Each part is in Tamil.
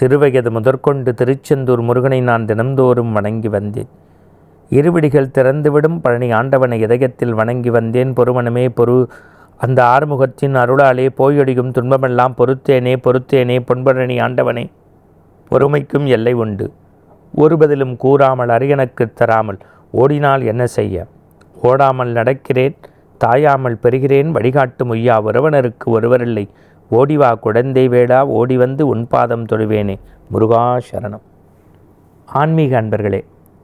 சிறுவயது முதற்கொண்டு திருச்செந்தூர் முருகனை நான் தினந்தோறும் வணங்கி வந்தேன். இருவிடிகள் திறந்துவிடும் பழனி ஆண்டவனை இதயத்தில் வணங்கி வந்தேன். பொறுமனமே பொறு அந்த ஆறுமுகத்தின் அருளாலே போயொடியும் துன்பமெல்லாம் பொறுத்தேனே பொறுத்தேனே பொன்பழனி ஆண்டவனே. பொறுமைக்கும் எல்லை உண்டு. ஒரு பதிலும் கூறாமல் அரியனுக்கு தராமல் ஓடினால் என்ன செய்ய? ஓடாமல் நடக்கிறேன் தாயாமல் பெறுகிறேன் வழிகாட்டும் ஐயா ஒருவனருக்கு ஒருவரில்லை. ஓடிவா குழந்தை வேடா ஓடி வந்து உன் பாதம் தொழுவேனே. முருகா சரணம். ஆன்மீக அன்பர்களே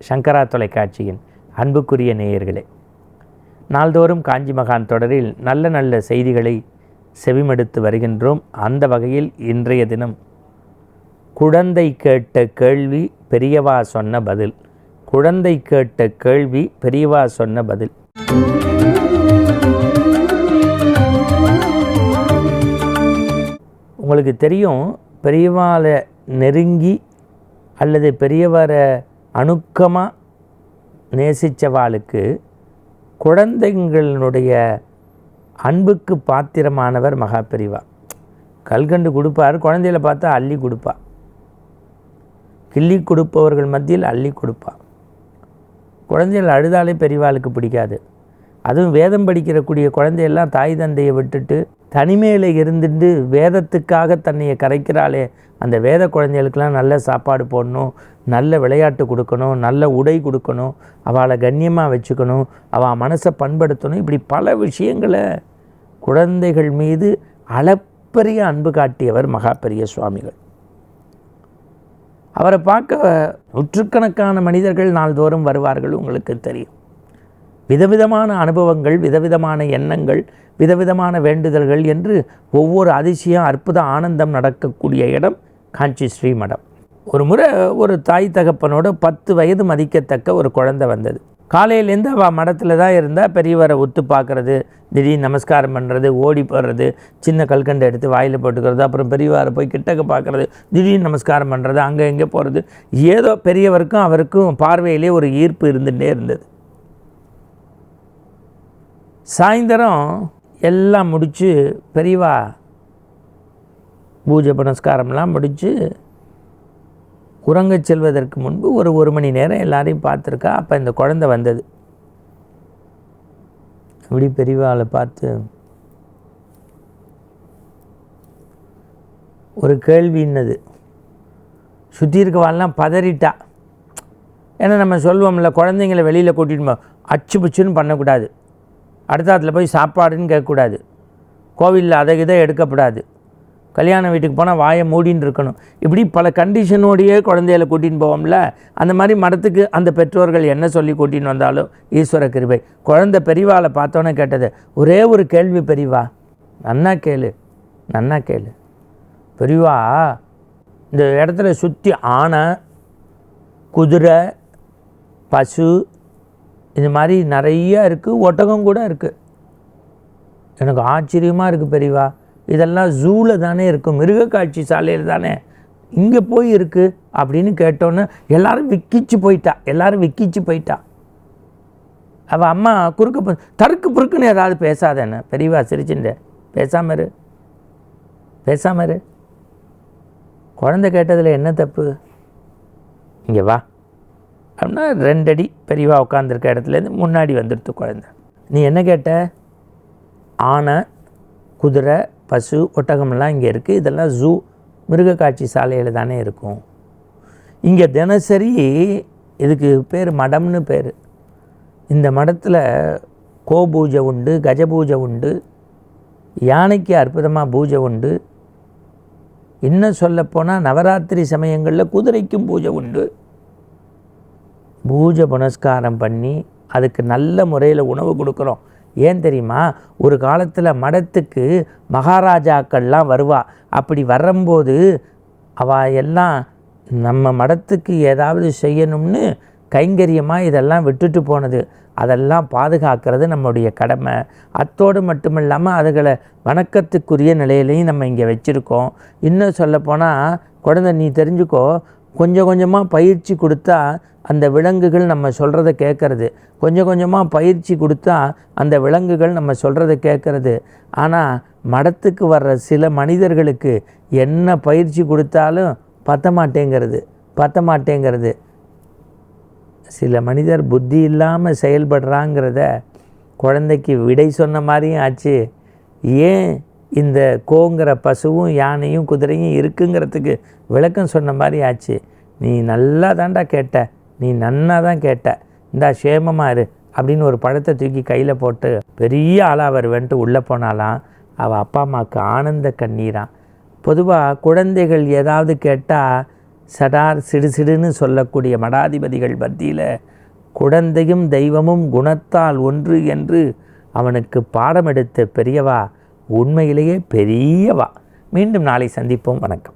சங்கரா தொலைக்காட்சியின் அன்புக்குரிய நேயர்களே நாள்தோறும் காஞ்சி மகான் தொடரில் நல்ல நல்ல செய்திகளை செவிமடுத்து வருகின்றோம். அந்த வகையில் இன்றைய தினம் குழந்தை கேட்ட கேள்வி பெரியவா சொன்ன பதில். குழந்தை கேட்ட கேள்வி பெரியவா சொன்ன பதில். உங்களுக்கு தெரியும் பெரியவாளை நெருங்கி அல்லது பெரியவரை அணுக்கமாக நேசித்தவாளுக்கு குழந்தைங்களுடைய அன்புக்கு பாத்திரமானவர் மகா பெரிவா கல்கண்டு கொடுப்பார் குழந்தையில பார்த்தா அள்ளி கொடுப்பா. கிள்ளி கொடுப்பவர்கள் மத்தியில் அள்ளி கொடுப்பா. குழந்தைகள் அழுதாலே பெரியவாளுக்கு பிடிக்காது. அதுவும் வேதம் படிக்கிறக்கூடிய குழந்தையெல்லாம் தாய் தந்தையை விட்டுட்டு தனிமையில் இருந்துட்டு வேதத்துக்காக தன்னையை கரைக்கிறாளே. அந்த வேத குழந்தைகளுக்கெல்லாம் நல்ல சாப்பாடு போடணும் நல்ல விளையாட்டு கொடுக்கணும் நல்ல உடை கொடுக்கணும் அவளை கண்ணியமாக வச்சுக்கணும் அவள் மனசை பண்படுத்தணும். இப்படி பல விஷயங்களை குழந்தைகள் மீது அளப்பரிய அன்பு காட்டியவர் மகாபெரிய சுவாமிகள். அவரை பார்க்க நூற்றுக்கணக்கான மனிதர்கள் நாள்தோறும் வருவார்கள் உங்களுக்கு தெரியும். விதவிதமான அனுபவங்கள் விதவிதமான எண்ணங்கள் விதவிதமான வேண்டுதல்கள் என்று ஒவ்வொரு அதிசயம் அற்புத ஆனந்தம் நடக்கக்கூடிய இடம் காஞ்சி ஸ்ரீ மடம் ஒரு முறை ஒரு தாய் தகப்பனோட பத்து வயது மதிக்கத்தக்க ஒரு குழந்தை வந்தது. காலையிலேருந்து அவள் மடத்தில் தான் இருந்தால் பெரியவரை ஒத்து பார்க்குறது திடீர் நமஸ்காரம் பண்ணுறது ஓடி போடுறது சின்ன கல்கண்டை எடுத்து வாயில் போட்டுக்கிறது அப்புறம் பெரியவரை போய் கிட்டக்க பார்க்குறது திடீர் நமஸ்காரம் பண்ணுறது அங்கே இங்கே போகிறது ஏதோ பெரியவருக்கும் அவருக்கும் பார்வையிலே ஒரு ஈர்ப்பு இருந்துகிட்டே இருந்தது. சாயந்தரம் எல்லாம் முடித்து பெரியவா பூஜை புனஸ்காரம்லாம் முடித்து உறங்கச் செல்வதற்கு முன்பு ஒரு ஒரு மணி நேரம் எல்லாரையும் பார்த்துருக்கா. அப்போ இந்த குழந்தை வந்தது. அப்படி பெரியவாளை பார்த்து ஒரு கேள்வின்னது சுற்றி இருக்கவாள்லாம் பதறிட்டா. ஏன்னா நம்ம சொல்லுவோம்ல குழந்தைங்கள வெளியில் கூட்டிகிட்டு போ அச்சு பிச்சுன்னு பண்ணக்கூடாது. அடுத்தாத்துல போய் சாப்பாடுன்னு கேட்கக்கூடாது. கோவிலில் அதை இதை எடுக்கப்படாது. கல்யாண வீட்டுக்கு போனால் வாயை மூடின்னு இருக்கணும். இப்படி பல கண்டிஷனோடையே குழந்தைகளை கூட்டின்னு போவோம்ல அந்த மாதிரி மடத்துக்கு அந்த பெற்றோர்கள் என்ன சொல்லி கூட்டின்னு வந்தாலும் ஈஸ்வர கிருபை. குழந்தை பெரியவாளை பார்த்தோன்னே கேட்டது ஒரே ஒரு கேள்வி பெரிவா? நன்னா கேளு நன்னா கேளு. பெரிவா இந்த இடத்துல சுற்றி ஆனை குதிரை பசு இது மாதிரி நிறையா இருக்குது ஒட்டகம் கூட இருக்குது எனக்கு ஆச்சரியமாக இருக்குது பெரியவா. இதெல்லாம் ஜூவில் தானே இருக்கும் மிருகக்காட்சி சாலையில் தானே. இங்கே போய் இருக்குது அப்படின்னு கேட்டோன்னே எல்லோரும் விக்கிச்சு போயிட்டா எல்லாரும் விக்கிச்சு போயிட்டா. அவள் அம்மா குறுக்க போ- தருக்கு புறுக்குன்னு ஏதாவது பேசாதேண்ணே பெரியவா சிரிச்சுட்டு பேசாமல் இரு. பேசாமல் இரு. குழந்தை கேட்டதில் என்ன தப்பு? இங்கே வா. அப்படின்னா ரெண்டடி பெரியவா உட்காந்துருக்க இடத்துலேருந்து முன்னாடி வந்துடுத்து குழந்தை. நீ என்ன கேட்ட? ஆனை குதிரை பசு ஒட்டகமெல்லாம் இங்கே இருக்குது இதெல்லாம் ஜூ மிருகக்காட்சி சாலையில் தானே இருக்கும். இங்கே தினசரி இதுக்கு பேர் மடம்னு பேர். இந்த மடத்தில் கோ பூஜை உண்டு கஜ பூஜை உண்டு யானைக்கு அற்புதமாக பூஜை உண்டு. இன்னும் சொல்லப்போனால் நவராத்திரி சமயங்களில் குதிரைக்கும் பூஜை உண்டு. பூஜை புனஸ்காரம் பண்ணி அதுக்கு நல்ல முறையில் உணவு கொடுக்குறோம். ஏன் தெரியுமா? ஒரு காலத்தில் மடத்துக்கு மகாராஜாக்கள்லாம் வருவா. அப்படி வரும்போது அவ எல்லாம் நம்ம மடத்துக்கு ஏதாவது செய்யணும்னு கைங்கரியமாக இதெல்லாம் விட்டுட்டு போனது. அதெல்லாம் பாதுகாக்கிறது நம்முடைய கடமை. அத்தோடு மட்டும் இல்லாமல் அதுகளை வணக்கத்துக்குரிய நிலையிலையும் நம்ம இங்கே வச்சுருக்கோம். இன்னும் சொல்லப்போனால் குழந்தை நீ தெரிஞ்சுக்கோ கொஞ்சம் கொஞ்சமாக பயிற்சி கொடுத்தா அந்த விலங்குகள் நம்ம சொல்கிறத கேட்கறது கொஞ்சம் கொஞ்சமாக பயிற்சி கொடுத்தா அந்த விலங்குகள் நம்ம சொல்கிறத கேட்கறது ஆனால் மடத்துக்கு வர்ற சில மனிதர்களுக்கு என்ன பயிற்சி கொடுத்தாலும் பத்த மாட்டேங்கிறது பத்த மாட்டேங்கிறது. சில மனிதர் புத்தி இல்லாமல் செயல்படுறாங்கிறத குழந்தைக்கு விடை சொன்ன மாதிரியும் ஆச்சு. ஏன் இந்த கோங்கிற பசுவும் யானையும் குதிரையும் இருக்குங்கிறதுக்கு விளக்கம் சொன்ன மாதிரி ஆச்சு. நீ நல்லா தான்டா கேட்ட. நீ நன்னா தான் கேட்ட. இந்தா சேமமாக இரு அப்படின்னு ஒரு பழத்தை தூக்கி கையில் போட்டு பெரிய ஆளாக வருவேன்ட்டு உள்ளே போனாலாம். அவள் அப்பா அம்மாவுக்கு ஆனந்த கண்ணீரான் பொதுவாக குழந்தைகள் ஏதாவது கேட்டால் சடார் சிடுசிடுன்னு சொல்லக்கூடிய மடாதிபதிகள் மத்தியில் குழந்தையும் தெய்வமும் குணத்தால் ஒன்று என்று அவனுக்கு பாடம் எடுத்த பெரியவா உண்மையிலேயே பெரியவா மீண்டும் நாளை சந்திப்போம். வணக்கம்.